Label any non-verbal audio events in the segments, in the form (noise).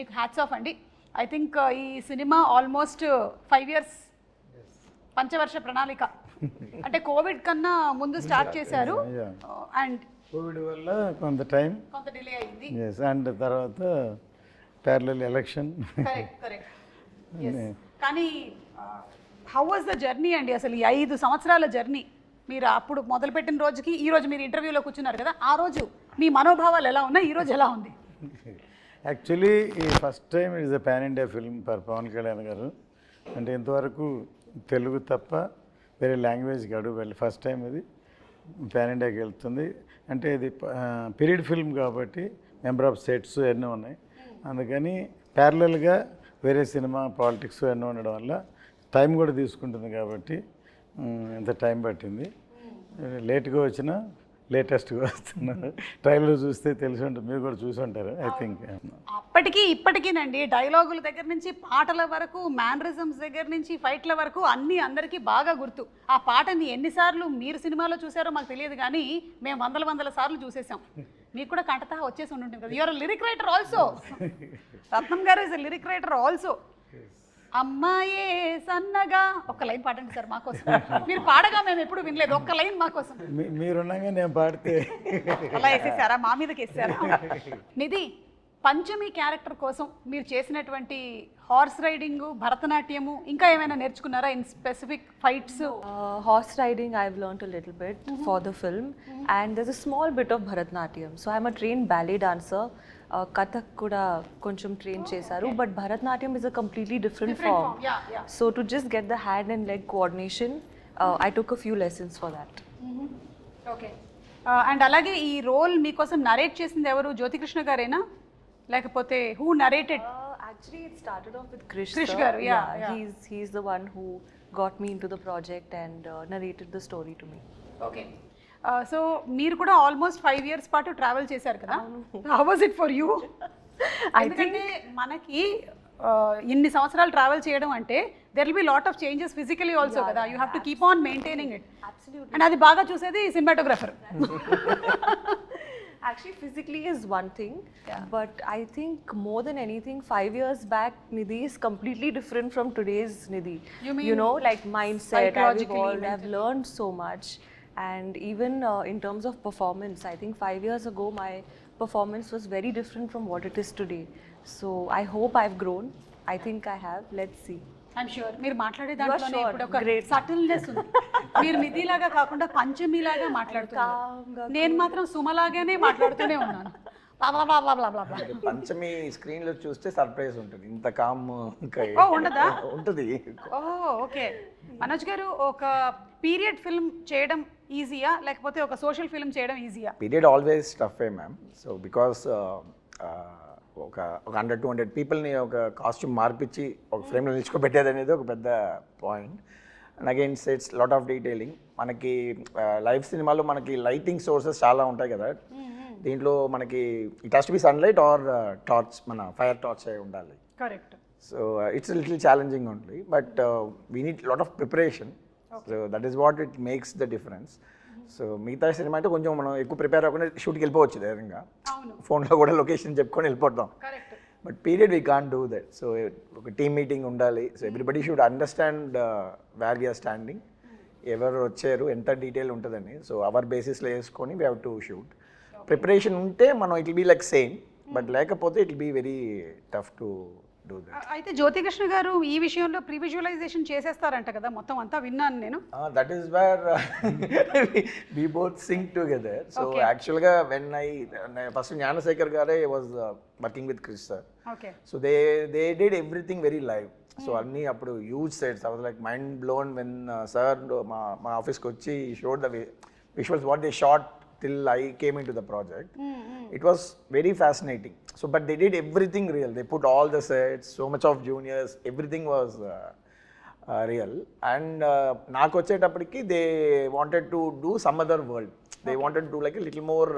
మీకు hats off అండి I think ఈ సినిమా ఆల్మోస్ట్ ఫైవ్ ఇయర్స్ పంచవర్ష ప్రణాళిక. (laughs) అంటే కోవిడ్ కన్నా ముందు స్టార్ట్ చేశారు. అండ్ కోవిడ్ వల్ల కొంత టైం కొంత డిలే అయింది. అండ్ తర్వాత ప్యారలల్ ఎలక్షన్ కరెక్ట్ కరెక్ట్ కానీ హౌ వాజ్ ద జర్నీ అండి అసలు ఈ ఐదు సంవత్సరాల జర్నీ మీరు అప్పుడు మొదలుపెట్టిన రోజుకి ఈ రోజు మీరు ఇంటర్వ్యూలో కూర్చున్నారు కదా ఆ రోజు మీ మనోభావాలు ఎలా ఉన్నాయి? ఈ రోజు ఎలా ఉంది? (laughs) యాక్చువల్లీ ఈ first time is a pan India film for Pawan Kalyan garu. అంటే ఇంతవరకు తెలుగు తప్ప వేరే లాంగ్వేజ్కి అడుగు వెళ్ళి ఫస్ట్ టైం ఇది పాన్ ఇండియాకి వెళ్తుంది. అంటే ఇది పీరియడ్ ఫిల్మ్ కాబట్టి మెంబర్ ఆఫ్ సెట్స్ ఎన్నో ఉన్నాయి. అందుకని ప్యారలల్గా వేరే సినిమా పాలిటిక్స్ ఎన్నో ఉండడం వల్ల టైం కూడా తీసుకుంటుంది కాబట్టి ఎంత ఇంత టైం పట్టింది. లేట్గా వచ్చినా లేటెస్ట్గా వస్తున్నారు. ట్రైలర్ చూస్తే తెలిసి ఉంటుంది. మీరు కూడా చూసి ఉంటారు ఐ థింక్ అప్పటికి ఇప్పటికీనండి డైలాగుల దగ్గర నుంచి పాటల వరకు మ్యానరిజమ్స్ దగ్గర నుంచి ఫైట్ల వరకు అన్నీ అందరికీ బాగా గుర్తు. ఆ పాటని ఎన్నిసార్లు మీరు సినిమాలో చూసారో మాకు తెలియదు కానీ మేము వందల వందల సార్లు చూసేసాం మీకు కూడా కంటతా వచ్చేసి ఉంటుంటుంది కదా. Your lyric writer also Ratnam garu is lyric writer also అమ్మాయే సన్నగా. ఒక లైన్ పాడండి సార్ మాకోసం. మీరు పాడగా మేము ఎప్పుడు వినలేదు. ఒక్క లైన్ మాకోసం. మీ- మీరున్నాగా నేను పాడితే. అలా వేసేసారా? మా మీదకి వేసారా? నిధి పంచమి క్యారెక్టర్ కోసం మీరు చేసినటువంటి హార్స్ రైడింగ్ భరతనాట్యము ఇంకా ఏమైనా నేర్చుకున్నారా? In specific fights? Uh, horse riding, I've learned a little bit for the film, and there's a small bit of Bharatnatyam. So I'm a trained ballet dancer. Uh, Kathak kuda koncham train chesaru, but Bharatnatyam is a completely different, form. Yeah yeah So to just get the hand and leg coordination, uh, I took a few lessons for that. Okay and అలాగే ఈ role మీకోసం narrate చేసింది ఎవరు జ్యోతికృష్ణ గారేనా లేకపోతే who narrated Uh, started off with Krish. Krish sir. garu, yeah, yeah. He's he's the one who got me into the project and uh, narrated the story to me. Okay so మీరు కూడా almost five years పాటు travel చేశారు కదా? House it for you ఎందుకంటే మనకి ఇన్ని సంవత్సరాలు travel చేయడం అంటే there will be lot of changes physically also కదా. You have to keep on maintaining it and అది బాగా చూసేది cinematographer actually physically is one thing but I think more than anything five years back Nidhi is completely different from today's Nidhi you know like mind set learn so much and even uh, in terms of performance, I think five years ago my performance was very different from what it is today. So I hope I've grown. I think I have. Let's see. I'm sure మీరు మాట్లాడే దాంట్లోనే sure. ఇప్పుడు ఒక Great. Subtleness ఉంది మీరు నిధిలాగా కాకుండా పంచమిలాగా మాట్లాడుతున్నారు నేను మాత్రం సుమలాగానే మాట్లాడుతూనే ఉన్నాను. పంచమి స్క్రీన్లో చూస్తే సర్ప్రైజ్ ఉంటుంది ఇంత కామ్ ఉండదా? ఉంటుంది ఓ ఓకే మనోజ్ గారు ఒక పీరియడ్ ఫిల్మ్ చేయడం ఈజీయా లేకపోతే ఒక సోషల్ ఫిల్మ్ చేయడం ఈజీయా పీరియడ్ ఆల్వేస్ టఫ్ ఏ మ్యామ్ సో బికాస్ ఒక ఒక హండ్రెడ్ టూ హండ్రెడ్ పీపుల్ని ఒక కాస్ట్యూమ్ మార్పిచ్చి ఒక ఫ్రేమ్లో నిల్చుకోబెట్టేది అనేది ఒక పెద్ద point and again sets lot of detailing మనకి లైవ్ సినిమాలో మనకి లైటింగ్ సోర్సెస్ చాలా ఉంటాయి కదా. దీంట్లో మనకి it has to be sunlight or torch మన ఫైర్ టార్చ్ అయి ఉండాలి. Correct so it's little challenging only but we need lot of preparation so that is what it makes the difference so మిగతా సినిమా అయితే కొంచెం మనం ఎక్కువ ప్రిపేర్ అవ్వకుండా షూట్కి వెళ్ళిపోవచ్చు ధైర్యంగా ఫోన్లో కూడా లొకేషన్ చెప్పుకొని వెళ్ళిపోతాం. But period we can do that so ఒక టీమ్ మీటింగ్ ఉండాలి. So everybody should understand where we are standing ఎవరు వచ్చారు ఎంత డీటెయిల్ ఉంటుందని. సో అవర్ బేసిస్లో వేసుకొని we have to shoot preparation ఉంటే మనం it be like same but లేకపోతే it be very tough to do that అయితే జ్యోతికృష్ణ గారు ఈ విషయంలో ప్రీ విజువలైజేషన్ చేసేస్తారంట కదా మొత్తం అంతా విన్నాను నేను. That is where we both sing together so యాక్చువల్గా వెన్ ఐ ఫస్ట్ జ్ఞానశేఖర్ గారే was working with Chris sir okay so they they did everything very live so అన్నీ అప్పుడు హ్యూజ్ సెట్స్ అవి like mind blown when sir మా మా ఆఫీస్కి వచ్చి showed the visuals what they shot till I came in to the project it was very fascinating so but they did everything real they put all the sets so much of juniors everything was real and నాకు వచ్చేటప్పటికి they wanted to do some other world they wanted to like little more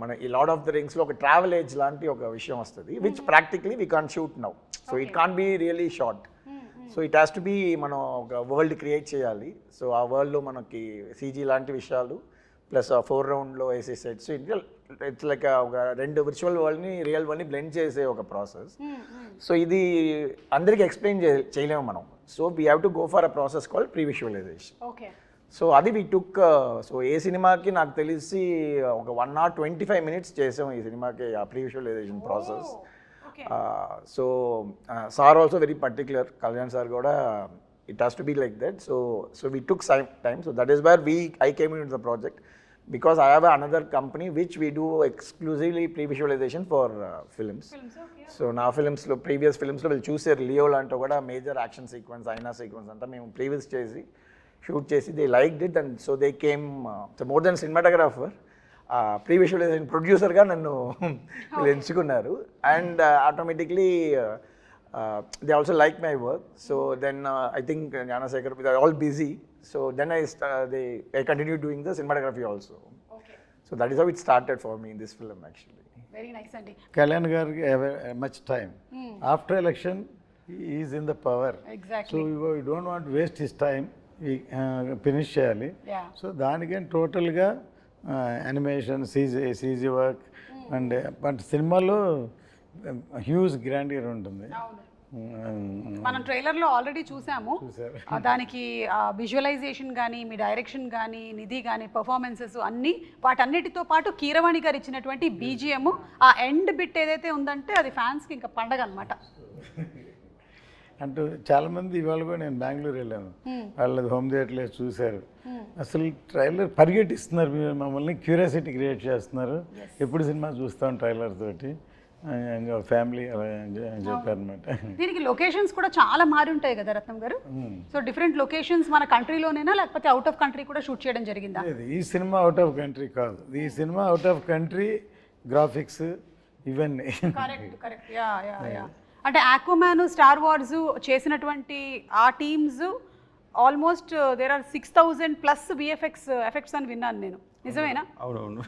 మన ఈ lot of the రింగ్స్లో ఒక travel age లాంటి ఒక విషయం వస్తుంది which practically we can shoot now so it can be really short so it has to be మనం ఒక world create చేయాలి. సో ఆ వరల్డ్లో మనకి సీజీ లాంటి విషయాలు ప్లస్ ఫోర్ రౌండ్లో వేసే సెట్స్. ఇట్స్ లైక్ ఒక రెండు విర్చువల్ వరల్డ్ని రియల్ వరల్డ్ని బ్లెండ్ చేసే ఒక ప్రాసెస్ సో ఇది అందరికీ ఎక్స్ప్లెయిన్ చేయలేము మనం. So we have to go for a process call pre visualization so అది వీ టుక్ సో ఏ సినిమాకి నాకు తెలిసి ఒక one or twenty five minutes చేసాం ఈ సినిమాకి ఆ pre visualization process so sir also very particular Kalyan sir కూడా it has to be like that so so we took some time so that is where we I came in the project because I have another company which we do exclusively pre visualization for films so నా ఫిల్మ్స్లో previous ఫిల్మ్స్లో వీళ్ళు చూసారు. Leo లాంటి కూడా major action sequence అయినా sequence అంతా మేము ప్రీవియస్ చేసి షూట్ చేసి they like did and so they came so more than cinematographer pre visualization ప్రొడ్యూసర్గా నన్ను (laughs) వీళ్ళు ఎంచుకున్నారు. And automatically they also like my work so then I think Gnanasekhar all busy so then I they I continue doing the cinematography also okay so that is how it started for me in this film actually very nice అండి కళ్యాణ్ గారికి much time after election is in the power so exactly you don't want waste his time finish చేయాలి. Yeah so దానికని టోటల్గా animation CG CG work and but సినిమాలో huge grandeur ఉంటుంది. మనం ట్రైలర్లో already చూసాము. దానికి విజువలైజేషన్ కానీ మీ డైరెక్షన్ కానీ నిధి కానీ పర్ఫార్మెన్సెస్ అన్నీ వాటన్నిటితో పాటు కీరవాణి గారు ఇచ్చినటువంటి బీజిఎం ఆ ఎండ్ బిట్ ఏదైతే ఉందంటే అది ఫ్యాన్స్కి ఇంకా పండగ అనమాట అంటూ చాలామంది ఇవాళ కూడా నేను బెంగళూరు వెళ్ళాను. వాళ్ళది హోమ్ థియేటర్లో చూశారు. అసలు ట్రైలర్ పరిగెట్టిస్తున్నారు మీరు మమ్మల్ని క్యూరియాసిటీ క్రియేట్ చేస్తున్నారు. ఎప్పుడు సినిమా చూస్తాం ట్రైలర్ తోటి? ఫ్యామిలీ చెప్పారనమాట దీనికి లొకేషన్స్ కూడా చాలా మారి ఉంటాయి కదా రత్నం గారు? సో డిఫరెంట్ లొకేషన్స్ మన కంట్రీలోనేనా లేకపోతే అవుట్ ఆఫ్ కంట్రీ కూడా షూట్ చేయడం జరిగిందా? లేదు ఈ సినిమా అవుట్ ఆఫ్ కంట్రీ కాదు. ఈ cinema out of country graphics ఇవన్నీ. Correct correct yeah yeah yeah అంటే ఆక్వామ్యాన్ స్టార్ వార్స్ చేసినటువంటి ఆ teams almost there are six thousand plus VFX effects అని విన్నాను నేను. నిజమేనా? అవునవును.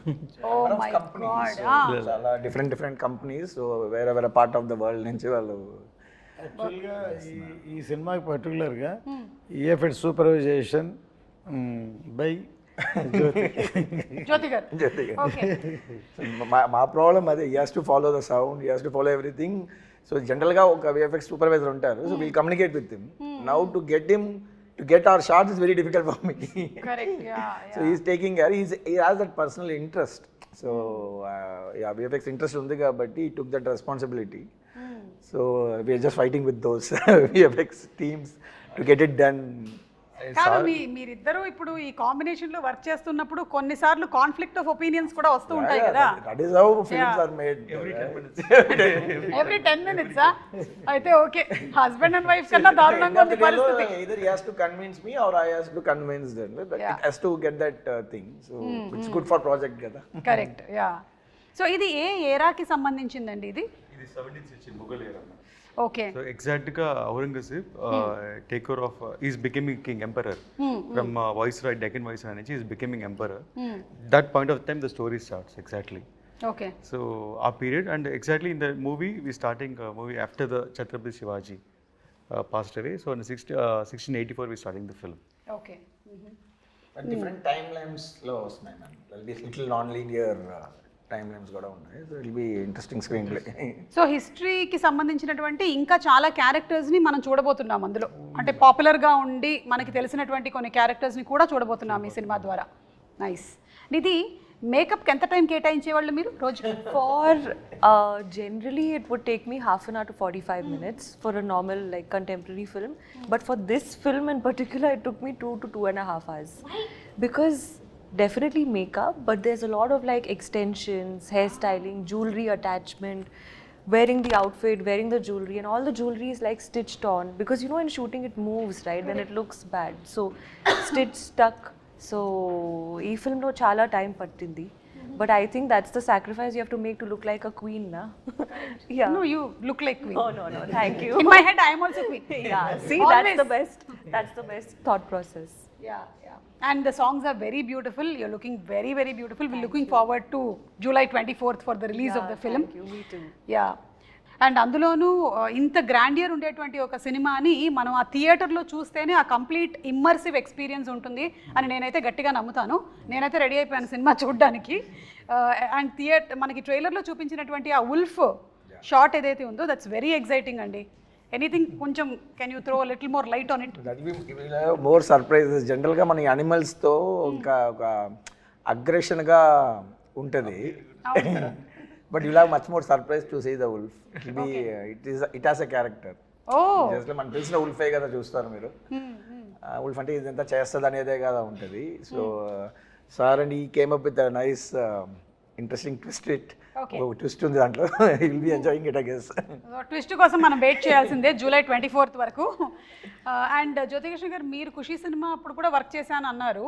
చాలా డిఫరెంట్ డిఫరెంట్ కంపెనీస్ సో వేరే వేరే పార్ట్ ఆఫ్ ద వరల్డ్ నుంచి వాళ్ళు యాక్చువల్గా ఈ ఈ సినిమాకి పర్టికులర్గా ఈఎఫ్ఎడ్ సూపర్వైజేషన్ బై జ్యోతి జ్యోతి గారు జ్యోతి గారు. ఓకే మా ప్రాబ్లం అదే. Has to follow the sound has to follow everything so జనరల్గా ఒక విఎఫ్ఎక్స్ సూపర్వైజర్ ఉంటారు. So we'll communicate with him now to get him to get our shots is very difficult for me correct yeah (laughs) so is taking care is he has that personal interest so VFX interest ఉంది కాబట్టి took that responsibility so we are just fighting with those (laughs) VFX teams to get it done కాదు మీ మీరిద్దరూ ఇప్పుడు ఈ కాంబినేషన్లో work చేస్తున్నప్పుడు కొన్నిసార్లు conflict of opinions కూడా వస్తూ ఉంటాయి కదా. That is how films are made every ten minutes అయితే ఓకే. హస్బెండ్ అండ్ వైఫ్ కన్నా దారుణంగా ఉంది పరిస్థితి. either he has to convince me or I has to convince them. But Yeah. It has to get that uh, thing. So it's good for project కదా. Correct yeah so ఇది ఏ ఏరాకి సంబంధించిందండి ఇది? ఇది మొఘల్ ఏరా. ఓకే సో ఎగ్జాక్ట్గా Aurangzeb take over of is becoming king emperor from viceroy Deccan viceroy నుంచి is becoming emperor that point of time the story starts exactly okay so ఆ period and exactly in the movie we starting movie after the Chhatrapati Shivaji passed away so sixty sixteen eighty four we starting the film okay But different timelines లో వస్తున్నాయి man. There'll be little so హిస్టరీకి సంబంధించినటువంటి ఇంకా చాలా క్యారెక్టర్స్ని మనం చూడబోతున్నాం అందులో. అంటే పాపులర్గా ఉండి మనకి తెలిసినటువంటి కొన్ని క్యారెక్టర్స్ని కూడా చూడబోతున్నాం ఈ సినిమా ద్వారా. నైస్ నిధి మేకప్ ఎంత టైం కేటాయించేవాళ్ళు మీరు రోజు for generally it would take me half an hour to forty five minutes for a normal like contemporary film but for this film in particular it took me two to two and half hours because definitely makeup, but there's a lot of like extensions, hairstyling, jewelry attachment, wearing the outfit, wearing the jewelry, and all the jewelry is like stitched on because you know in shooting it moves, right? Then it looks bad. So stitched stuck. So e film no chala time patindi. But I think that's the sacrifice you have to make to look like a queen, na? (laughs) yeah. No, you look like queen. Oh no, no, thank you. In my head, I am also queen. (laughs) yeah. See, Always. that's the best. That's the best thought process. Songs are very beautiful. You're looking very, very beautiful. We're looking forward to July 24th for the release of the film. Thank you, me too. Yeah. And అందులోనూ ఆ, ఇంత grandeur ఉండేటువంటి ఒక సినిమాని మనం ఆ థియేటర్లో చూస్తేనే ఆ కంప్లీట్ ఇమ్మర్సివ్ ఎక్స్పీరియన్స్ ఉంటుంది అని నేనైతే గట్టిగా నమ్ముతాను నేనైతే రెడీ అయిపోయాను సినిమా చూడడానికి అండ్ థియేటర్ మనకి ట్రైలర్లో చూపించినటువంటి ఆ ఉల్ఫ్ షార్ట్ ఏదైతే ఉందో దట్స్ వెరీ ఎగ్జైటింగ్ అండి ఎనీథింగ్ కొంచెం can you throw little more light on it more surprises జనరల్గా మన యానిమల్స్తో ఇంకా ఒక అగ్రెషన్గా ఉంటుంది. But you have much more surprise to see the wolf it be it is it has a character just మనకు తెలిసిన ఉల్ఫే కదా చూస్తారు మీరు. ఉల్ఫ్ అంటే ఇదంతా చేస్తుంది అనేదే కదా ఉంటుంది. So sir and he came up with nice interesting twist it. Twist ఉంది దాంట్లో. Will be enjoying it I guess twist కోసం మనం వెయిట్ చేయాల్సిందే జూలై ట్వంటీ ఫోర్త్ వరకు అండ్ జ్యోతికృష్ణ గారు మీరు ఖుషి సినిమా అప్పుడు కూడా వర్క్ చేశాను అన్నారు